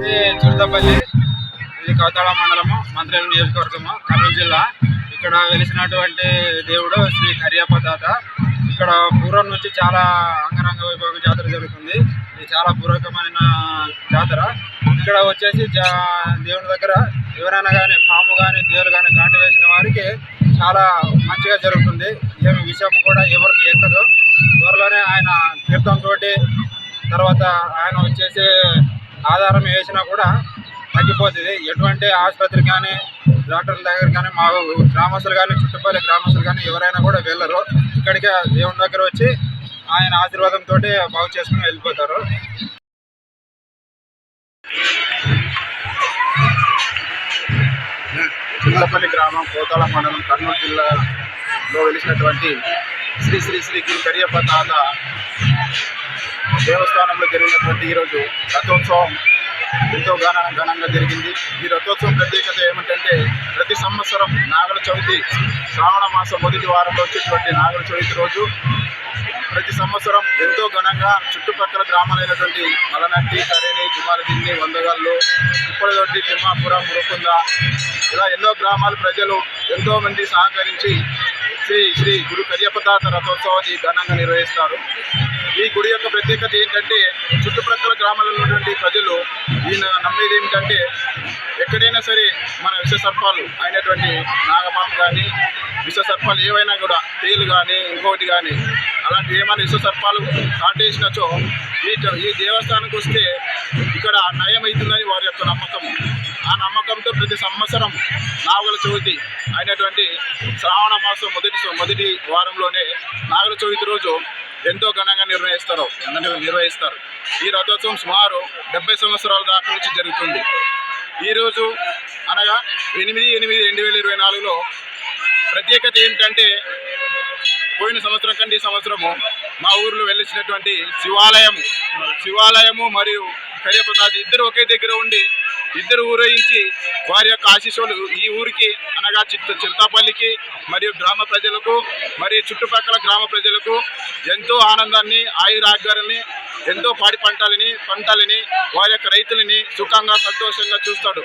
ఇది చిరుతపల్లి ఇది కౌతాళ మండలము మంత్రివేలు నియోజకవర్గము కర్నూలు జిల్లా. ఇక్కడ వెలిసినటువంటి దేవుడు శ్రీ కరియప్ప దాత. ఇక్కడ పూర్వం నుంచి చాలా అంగరంగ వైభవం జాతర జరుగుతుంది. ఇది చాలా పూర్వకమైన జాతర. ఇక్కడ వచ్చేసి జా- దేవుని దగ్గర ఎవరైనా కానీ పాము కానీ దేవులు కానీ కాటు వేసిన వారికి చాలా మంచిగా జరుగుతుంది. ఏమి విషయం కూడా ఎవరికి ఎక్కదు. త్వరలోనే ఆయన తీర్థంతో తర్వాత ఆయన వచ్చేసి ఆధారం వేసినా కూడా తగ్గిపోతుంది. ఎటువంటి ఆసుపత్రి కానీ డాక్టర్ల దగ్గర కానీ మా గ్రామస్తులు కానీ చుట్టుపక్కల గ్రామస్తులు కానీ ఎవరైనా కూడా వెళ్ళరు. ఇక్కడికే దేవుని దగ్గర వచ్చి ఆయన ఆశీర్వాదంతో బాగు చేసుకుని వెళ్ళిపోతారు. చిల్లపల్లి గ్రామం కోతాల మండలం కర్నూలు జిల్లాలో వెలిసినటువంటి శ్రీ శ్రీ శ్రీ గురు కరియప్ప తాత దేవస్థానంలో జరిగినటువంటి ఈరోజు రథోత్సవం ఎంతో ఘన ఘనంగా జరిగింది. ఈ రథోత్సవం ప్రత్యేకత ఏమిటంటే ప్రతి సంవత్సరం నాగల చవితి శ్రావణ మాసం మొదటి వారంలో వచ్చేటువంటి నాగల చవితి రోజు ప్రతి సంవత్సరం ఎంతో ఘనంగా చుట్టుపక్కల గ్రామాలైనటువంటి మలనట్టి కరేణి కుమారదిన్ని వందగల్లు ఇప్పటితోటి తిమ్మాపురం మురుకుంద ఇలా ఎన్నో గ్రామాల ప్రజలు ఎంతోమంది సహకరించి శ్రీ శ్రీ గురు కరియపతాత రథోత్సవాన్ని ఘనంగా నిర్వహిస్తారు. ఈ గుడి యొక్క ప్రత్యేకత ఏంటంటే చుట్టుప్రక్కల గ్రామాలలో ఉన్నటువంటి ప్రజలు ఈయన నమ్మేది ఏమిటంటే ఎక్కడైనా సరే మన విష సర్పాలు అయినటువంటి నాగపాము కానీ విష సర్పాలు ఏవైనా కూడా తేలు కానీ ఇంకొకటి కానీ అలాంటి ఏమైనా విష సర్పాలు కాటేసినచో ఈ ఈ దేవస్థానానికి వస్తే ఇక్కడ నయమవుతుందని వారి యొక్క నమ్మకం. ఆ నమ్మకంతో ప్రతి సంవత్సరం నాగుల చవితి అయినటువంటి శ్రావణ మాసం మొదటి మొదటి వారంలోనే నాగుల చవితి రోజు ఎంతో ఘనంగా నిర్వహిస్తారు అంటే నిర్వహిస్తారు. ఈ రథోత్సవం సుమారు డెబ్బై సంవత్సరాల దాకా నుంచి జరుగుతుంది. ఈరోజు అనగా ఎనిమిది ఎనిమిది రెండు వేల ఇరవై నాలుగులో ప్రత్యేకత ఏమిటంటే పోయిన సంవత్సరం కంటే ఈ సంవత్సరము మా ఊర్లో వెళ్ళినటువంటి శివాలయము. శివాలయము మరియు కరియప్రసాద్ ఇద్దరు ఒకే దగ్గర ఉండి ఇద్దరు ఊరేగించి వారి యొక్క ఆశీస్సులు ఈ ఊరికి అనగా చిత్త చిరుతాపల్లికి మరియు గ్రామ ప్రజలకు మరియు చుట్టుపక్కల గ్రామ ప్రజలకు ఎంతో ఆనందాన్ని ఆయురాగ్యాలని ఎంతో పాడి పంటలని పంటలని వారి యొక్క రైతులని సుఖంగా సంతోషంగా చూస్తాడు.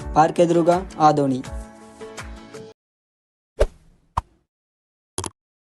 R K Durga Adoni